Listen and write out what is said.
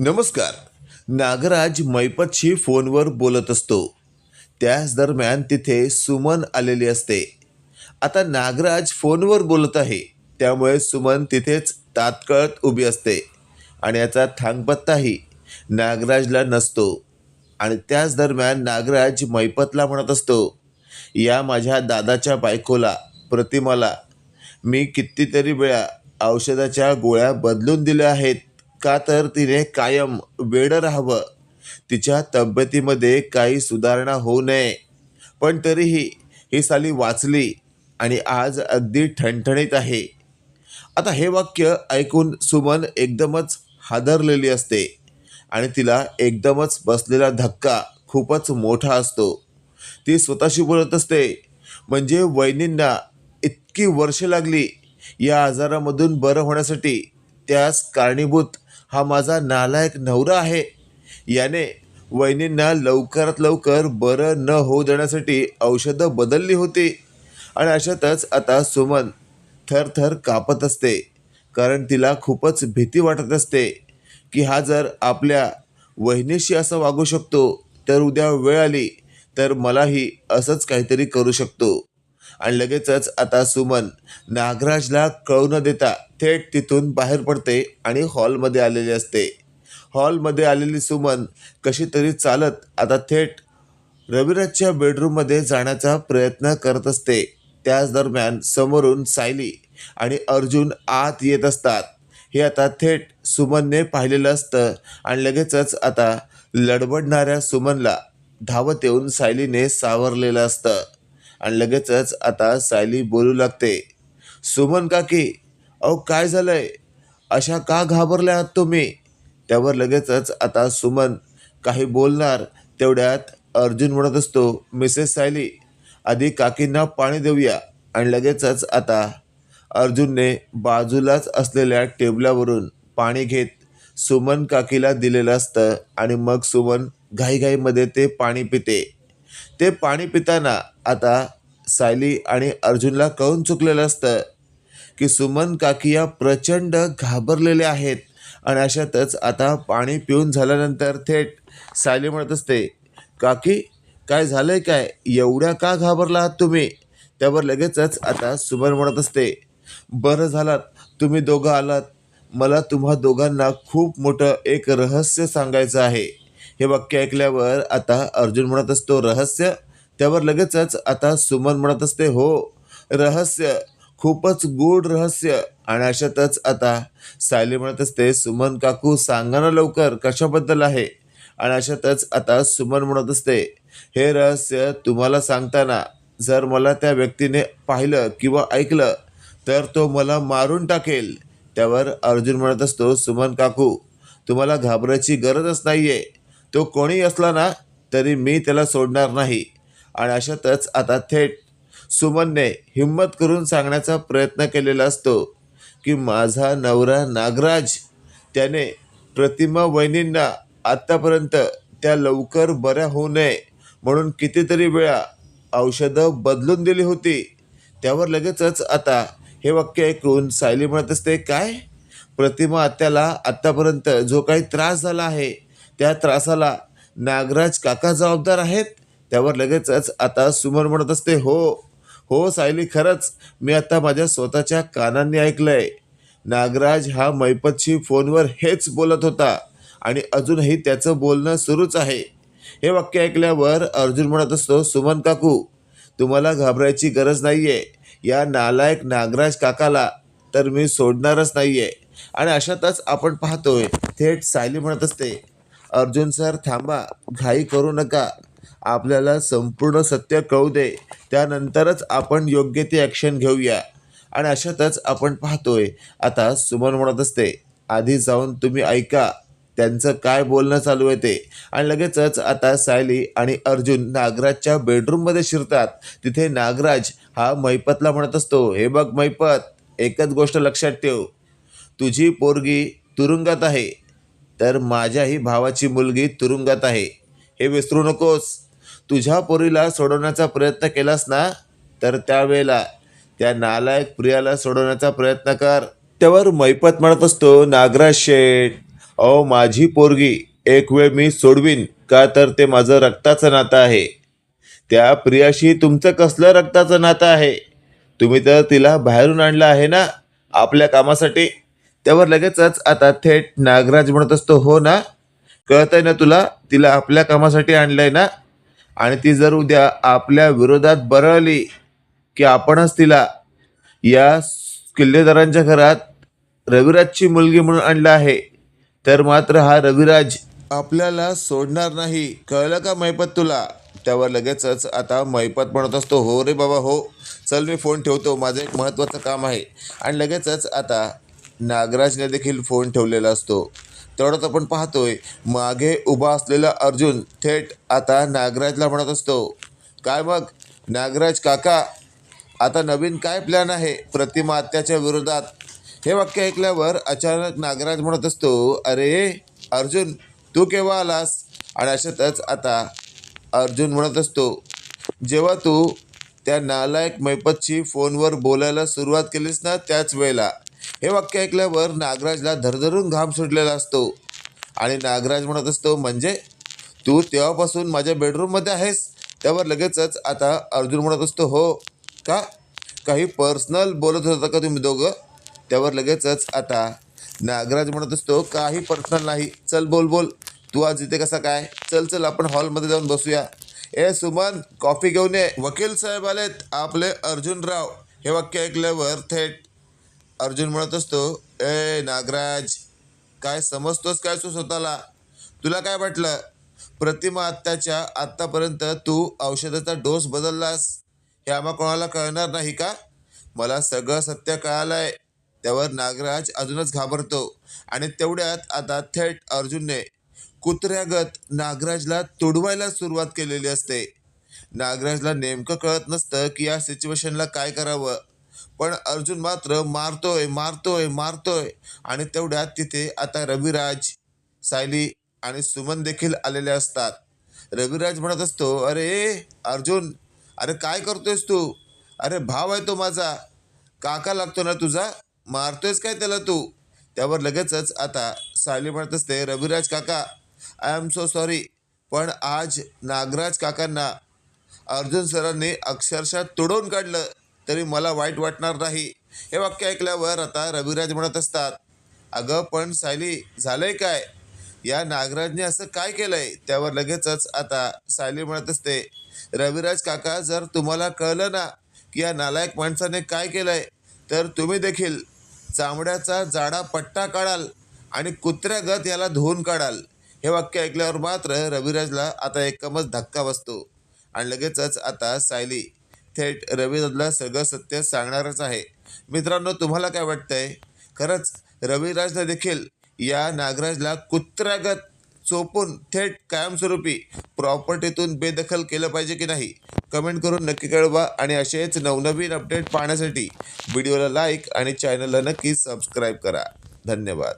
नमस्कार. नागराज मैपतशी फोनवर बोलत असतो. त्याच दरम्यान तिथे सुमन आलेली असते. आता नागराज फोनवर बोलत आहे. त्यामुळे सुमन तिथेच तात्कळत उभी असते. आणि याचा थांगपत्ताही नागराजला नसतो. आणि त्याच दरम्यान नागराज मैपतला म्हणत असतो या माझ्या दादाच्या बायकोला प्रतिमाला मी कितीतरी वेळा औषधाच्या गोळ्या बदलून दिल्या आहेत. का तर तिने कायम वेडं राहावं. तिच्या तब्येतीमध्ये काही सुधारणा होऊ नये. पण तरीही ही साली वाचली आणि आज अगदी ठणठणीत आहे. आता हे वाक्य ऐकून सुमन एकदमच हादरलेली असते आणि तिला एकदमच बसलेला धक्का खूपच मोठा असतो. ती स्वतःशी बोलत असते म्हणजे वहिनींना इतकी वर्ष लागली या आजारामधून बरं होण्यासाठी त्यास कारणीभूत हा माझा नालायक नवरा आहे. याने वहिनींना लवकरात लवकर बरं न होऊ देण्यासाठी औषधं बदलली होती. आणि अशातच आता सुमन थरथर कापत असते. कारण तिला खूपच भीती वाटत असते की हा जर आपल्या वहिनीशी असं वागू शकतो तर उद्या वेळ आली तर मलाही असंच काहीतरी करू शकतो. आणि लगेचच आता सुमन नागराजला कळू न देता थेट तिथून बाहेर पडते आणि हॉलमध्ये आलेली असते. हॉलमध्ये आलेली सुमन कशी तरी चालत आता थेट रविराजच्या बेडरूममध्ये जाण्याचा प्रयत्न करत असते. त्याच दरम्यान समोरून सायली आणि अर्जुन आत येत असतात. हे आता थेट सुमनने पाहिलेलं असतं आणि लगेचच आता लडबडणाऱ्या सुमनला धावत येऊन सायलीने सावरलेलं असतं. आणि लगेचच आता सायली बोलू लागते. सुमन काकी अहो काय झालंय? अशा का घाबरल्या आहात तुम्ही? त्यावर लगेचच आता सुमन काही बोलणार तेवढ्यात अर्जुन म्हणत असतो मिसेस सायली आधी काकींना पाणी देऊया. आणि लगेचच आता अर्जुनने बाजूलाच असलेल्या टेबलावरून पाणी घेत सुमन काकीला दिलेलं असतं आणि मग सुमन घाईघाईमध्ये ते पाणी पिते. ते पाणी पिताना आता सायली आणि अर्जुनला कळून चुकलेलं असतं की सुमन काकी या प्रचंड घाबरलेले आहेत. आणि अशातच आता पाणी पिऊन झाल्यानंतर थेट सायली म्हणत असते काकी काय झालं आहे काय? एवढ्या का घाबरला आहात तुम्ही? त्यावर लगेचच आता सुमन म्हणत असते बरं झालात तुम्ही दोघं आलात. मला तुम्हा दोघांना खूप मोठं एक रहस्य सांगायचं आहे. हे वाक्य ऐकल्यावर आता अर्जुन म्हणत असतो रहस्य? त्यावर लगेचच आता सुमन म्हणत असते हो रहस्य खूपच गूढ रहस्य. आणि अशातच आता सायली म्हणत असते सुमन काकू सांगा ना लवकर कशाबद्दल आहे? आणि अशातच आता सुमन म्हणत असते हे रहस्य तुम्हाला सांगताना जर मला त्या व्यक्तीने पाहिलं किंवा ऐकलं तर तो मला मारून टाकेल. त्यावर अर्जुन म्हणत असतो सुमन काकू तुम्हाला घाबरायची गरजच नाही आहे तो कोणी असला ना तरी मी त्याला सोडणार नाही. आणि अशातच आता थेट सुमनने हिंमत करून सांगण्याचा प्रयत्न केलेला असतो की माझा नवरा नागराज त्याने प्रतिमा वहिनींना आत्तापर्यंत त्या लवकर बऱ्या होऊ नये म्हणून कितीतरी वेळा औषधं बदलून दिली होती. त्यावर लगेचच आता हे वाक्य ऐकून सायली म्हणत असते काय? प्रतिमा आत्याला आत्तापर्यंत जो काही त्रास झाला आहे त्या त्रासाला नागराज काका जबाबदार आहेत? त्यावर लगेचच आता सुमन म्हणत असते हो हो सायली खरंच मी आता माझ्या स्वतःच्या कानांनी ऐकलंय. नागराज हा मैपतशी फोनवर हेच बोलत होता आणि अजूनही त्याचं बोलणं सुरूच आहे. हे वाक्य ऐकल्यावर अर्जुन म्हणत असतो सुमन काकू तुम्हाला घाबरायची गरज नाही आहे या नालायक नागराज काकाला तर मी सोडणारच नाही आहे आणि अशातच आपण पाहतोय थेट सायली म्हणत असते अर्जुन सर थांबा घाई करू नका. आपल्याला संपूर्ण सत्य कळू दे त्यानंतरच आपण योग्य ते ॲक्शन घेऊया. आणि अशातच आपण पाहतोय आता सुमन म्हणत असते आधी जाऊन तुम्ही ऐका त्यांचं काय बोलणं चालू आहे ते. आणि लगेचच आता सायली आणि अर्जुन नागराजच्या बेडरूममध्ये शिरतात. तिथे नागराज हा मैपतला म्हणत असतो हे बघ मैपत एकच गोष्ट लक्षात ठेव. तुझी पोरगी तुरुंगात आहे तर माझ्याही भावाची मुलगी तुरुंगात आहे. हे विसरू नकोस. तुझ्या पोरीला सोडवण्याचा प्रयत्न केलास ना तर त्यावेळेला त्या नालायक प्रियाला सोडवण्याचा प्रयत्न कर. त्यावर मैपत म्हणत असतो नागराज शेठ. अहो माझी पोरगी एक वेळ मी सोडवीन का तर ते माझं रक्ताचं नातं आहे. त्या प्रियाशी तुमचं कसलं रक्ताचं नातं आहे? तुम्ही तर तिला बाहेरून आणलं आहे ना आपल्या कामासाठी? त्यावर लगेचच आता थेट नागराज म्हणत असतो हो ना? कळत आहे ना तुला? तिला आपल्या कामासाठी आणलंय ना? आणि ती जर उद्या आपल्या विरोधात बरळली की आपणच तिला या किल्लेदारांच्या घरात रविराजची मुलगी म्हणून आणलं आहे तर मात्र हा रविराज आपल्याला सोडणार नाही. कळलं का मैपत तुला? त्यावर लगेचच आता मैपत म्हणत असतो हो रे बाबा हो. चल मी फोन ठेवतो. माझं एक महत्त्वाचं काम आहे. आणि लगेचच आता नागराजने देखील फोन ठेवलेला असतो. तेवढंच आपण पाहतोय. मागे उभा असलेला अर्जुन थेट आता नागराजला म्हणत असतो. काय मग? नागराज काका आता नवीन काय प्लॅन आहे प्रतिमा हत्याच्या विरोधात? हे वाक्य ऐकल्यावर अचानक नागराज म्हणत असतो अरे अर्जुन तू केव्हा आलास? आणि अशातच आता अर्जुन म्हणत असतो जेव्हा तू त्या नालायक मैपतची फोनवर बोलायला सुरुवात केलीस ना त्याच वेळेला हे वाक्य ऐकल्यावर नागराजला धरधरून घाम सुटलेला असतो. आणि नागराज म्हणत असतो म्हणजे? तू तेव्हापासून माझ्या बेडरूममध्ये आहेस? त्यावर लगेचच आता अर्जुन म्हणत असतो हो. का? काही पर्सनल बोलत होता का तुम्ही दोघं? त्यावर लगेचच आता नागराज म्हणत असतो काही पर्सनल नाही. चल बोल बोल. तू आज इथे कसा काय? चल चल आपण हॉलमध्ये जाऊन बसूया. ए सुमन कॉफी घेऊन ये. वकील साहेब आलेत. आपले अर्जुनराव. हे वाक्य ऐकल्यावर थेट अर्जुन म्हणत असतो ए नागराज काय समजतोस काय तू स्वतःला? तुला काय वाटलं? प्रतिमा आत्ताच्या आत्तापर्यंत तू औषधाचा डोस बदललास. हे आम्हा कोणाला कळणार नाही का? मला सगळं सत्य कळालं आहे त्यावर नागराज अजूनच घाबरतो आणि तेवढ्यात आता थेट अर्जुनने कुत्र्यागत नागराजला तुडवायला सुरुवात केलेली असते. नागराजला नेमकं कळत नसतं की या सिच्युएशनला काय करावं. पण अर्जुन मात्र मारतोय मारतोय मारतोय. आणि तेवढ्यात तिथे आता रविराज सायली आणि सुमन देखील आलेले असतात. रविराज म्हणत असतो अरे अर्जुन अरे काय करतोयस तू? अरे भाव आहे तो माझा. काका लागतो ना तुझा? मारतोयस काय त्याला तू? त्यावर लगेचच आता सायली म्हणत असते रविराज काका आय एम सो सॉरी पण आज नागराज काकांना अर्जुन सरांनी अक्षरशः तुडवून काढलं. तरी मला वाईट वाटणार नाही. हे वाक्य ऐकल्यावर आता रविराज म्हणत असतात अगं पण सायली झालंय काय? या नागराजने असं काय केलंय? त्यावर लगेचच आता सायली म्हणत असते रविराज काका जर तुम्हाला कळलं ना की या नालायक माणसाने काय केलंय तर तुम्ही देखील चामड्याचा जाडा पट्टा काढाल आणि कुत्र्यागत याला धुवून काढाल. हे वाक्य ऐकल्यावर मात्र रविराजला आता एकदमच धक्का बसतो. आणि लगेचच आता सायली थेट रविराजला सगळं सत्य सांगणारच आहे. मित्रांनो तुम्हाला काय वाटतंय? खरंच रविराजनं देखील या नागराजला कुत्र्यागत चोपून थेट कायमस्वरूपी प्रॉपर्टीतून बेदखल केलं पाहिजे की नाही? कमेंट करून नक्की कळवा आणि असेच नवनवीन अपडेट पाहण्यासाठी व्हिडिओला लाईक आणि चॅनलला नक्की सबस्क्राईब करा. धन्यवाद.